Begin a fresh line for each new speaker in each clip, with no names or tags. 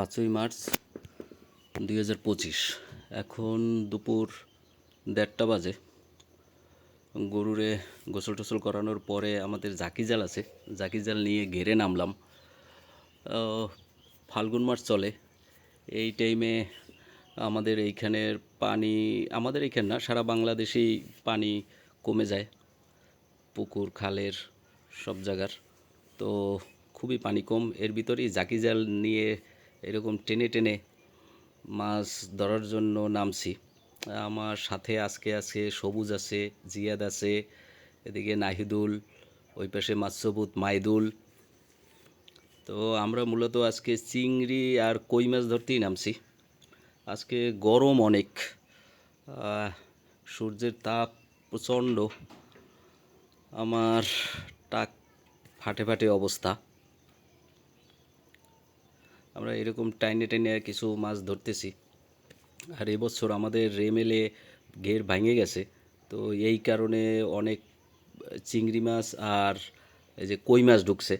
পাঁচই মার্চ দুই হাজার পঁচিশ। এখন দুপুর দেড়টা বাজে। গরুরে গোসল টোসল করানোর পরে আমাদের জাকি জাল আছে। জাকি জাল নিয়ে ঘেরে নামলাম। ফাল্গুন মাস চলে। এই টাইমে আমাদের এইখানের পানি, আমাদের এইখানে না, সারা বাংলাদেশেই পানি কমে যায়। পুকুর, খালের সব জায়গার। তো খুবই পানি কম। এর ভিতরেই জাকি জাল নিয়ে এরকম টেনে টেনে মাছ ধরার জন্য নামছি। আমার সাথে আজকে আছে, সবুজ আছে, জিয়াদ আছে, এদিকে নাহিদুল, ওই পাশে মাসবুত মাইদুল। তো আমরা মূলত আজকে চিংড়ি আর কই মাছ ধরতেই নামছি। আজকে গরম অনেক সূর্যের তাপ প্রচণ্ড। আমার টাক ফাটে ফাটে অবস্থা। আমরা এরকম টাইনে টাইনে কিছু মাছ ধরতেছি। আর এবছর আমাদের রেমেলে ঘের ভেঙে গেছে। তো এই কারণে অনেক চিংড়ি মাছ আর এই যে কই মাছ ঢুকছে।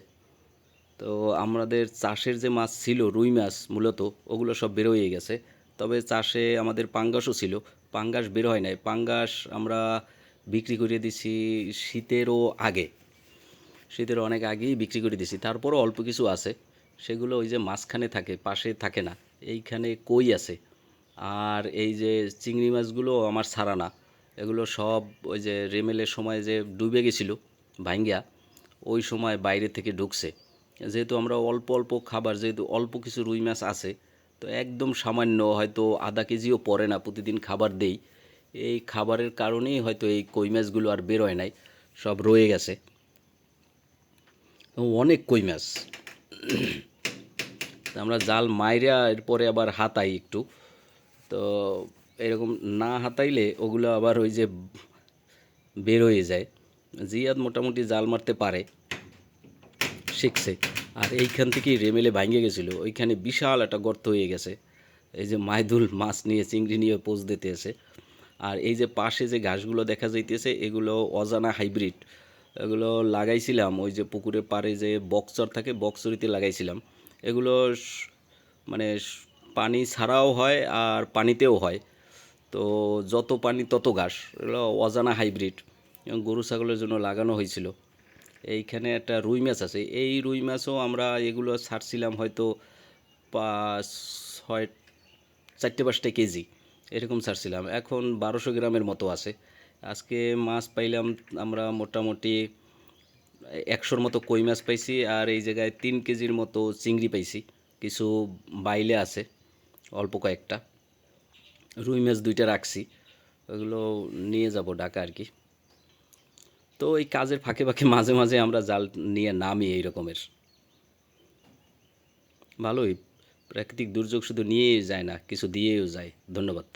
তো আমাদের চাষের যে মাছ ছিল, রুই মাছ মূলত, ওগুলো সব বের হয়ে গেছে। তবে চাষে আমাদের পাঙ্গাসও ছিল। পাঙ্গাস বের হয় নাই। পাঙ্গাস আমরা বিক্রি করে দিছি শীতেরও আগে। শীতের অনেক আগেই বিক্রি করে দিছি। তারপরও অল্প কিছু আছে। সেগুলো ওই যে মাঝখানে থাকে, পাশে থাকে না। এইখানে কই আছে? আর এই যে চিংড়ি মাছগুলো আমার ছাড়া না। এগুলো সব ওই যে রেমেলের সময় যে ডুবে গেছিল ভাঙ্গিয়া ওই সময় বাইরে থেকে ঢুকছে। যেহেতু আমরা অল্প অল্প খাবার, যেহেতু অল্প কিছু রুই মাছ আছে, তো একদম সামান্য হয়তো আধা কেজিও পড়ে না, প্রতিদিন খাবার দেই। এই খাবারের কারণেই হয়তো এই কই মাছগুলো আর বেরোয় নাই, সব রয়ে গেছে। অনেক কই মাছ। আমরা জাল মাইরা এরপরে আবার হাতাই একটু। তো এরকম না হাতাইলে ওগুলো আবার ওই যে বের হয়ে যায়। জিয়াদ মোটামুটি জাল মারতে পারে, শিখছে। আর এইখান থেকেই রেমেলে ভাঙে গেছিল। ওইখানে বিশাল একটা গর্ত হয়ে গেছে। এই যে মাইদুল মাছ নিয়ে, চিংড়ি নিয়ে পোজ দিতে এসে। আর এই যে পাশে যে ঘাসগুলো দেখা যাইতেছে, এগুলো অজানা হাইব্রিড। এগুলো লাগাইছিলাম, ওই যে পুকুরের পাড়ে যে বক্সর থাকে, বক্সরিতে লাগাইছিলাম। এগুলো মানে পানি ছাড়াও হয় আর পানিতেও হয়। তো যত পানি তত ঘাস, এগুলো অজানা হাইব্রিড। এবং গরু ছাগলের জন্য লাগানো হয়েছিল। এইখানে একটা রুই মাছ আছে। এই রুই মাছও আমরা এগুলো ছাড়ছিলাম হয়তো পাঁচ, ছয়, চারটে পাঁচটা কেজি। এরকম ছাড়ছিলাম। এখন বারোশো গ্রামের মতো আছে। আজকে মাছ পাইলাম আমরা মোটামুটি একশোর মতো কই মাছ পাইছি আর এই জায়গায় তিন কেজির মতো চিংড়ি পাইছি। কিছু বাইলে আছে, অল্প কয়েকটা। রুই মাছ দুইটা রাখছি, ওগুলো নিয়ে যাব ঢাকা আর কি। তো এই কাজের ফাঁকে ফাঁকে মাঝে মাঝে আমরা জাল নিয়ে নামি এই রকমের। ভালোই, প্রাকৃতিক দুর্যোগ শুধু নিয়েই যায় না, কিছু দিয়েও যায়। ধন্যবাদ।